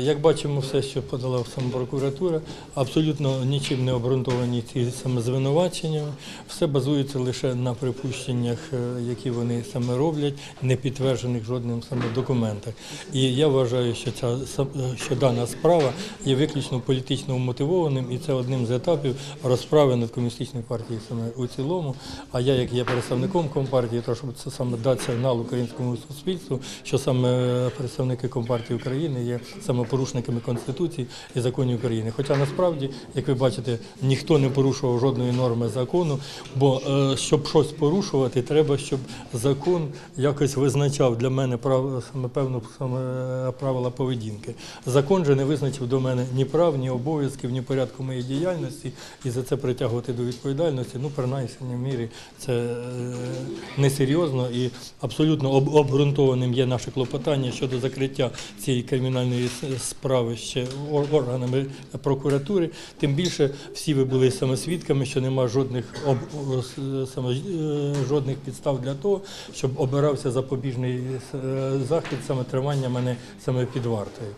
Як бачимо, все, що подала саме прокуратура, абсолютно нічим не обґрунтовані ці саме звинувачення. Все базується лише на припущеннях, е, які вони саме роблять, не підтверджених жодним саме документах. І я вважаю, що ця е, що дана справа є виключно політично мотивованим, і це одним з етапів розправи над комуністичною партією саме у цілому. А я, як є представником компартії, то щоб це саме дати сигнал українському суспільству, що саме представники компартії України є саме порушниками Конституції і законів України. Хоча насправді, як ви бачите, ніхто не порушував жодної норми закону, бо е, щоб щось порушувати, треба, щоб закон якось визначав для мене саме певну е, правила поведінки. Закон же не визначив до мене ні прав, ні обов'язків, ні порядку моєї діяльності, і за це притягувати до відповідальності, ну, принаймні, в мірі це е, несерйозно і абсолютно об- обґрунтованим є наше клопотання щодо закриття цієї кримінальної справи ще органами прокуратури. Тим більше всі ви були саме свідками, що немає жодних об, е, жодних підстав для того, щоб обирався запобіжний е, захід саме тримання мене саме під вартою.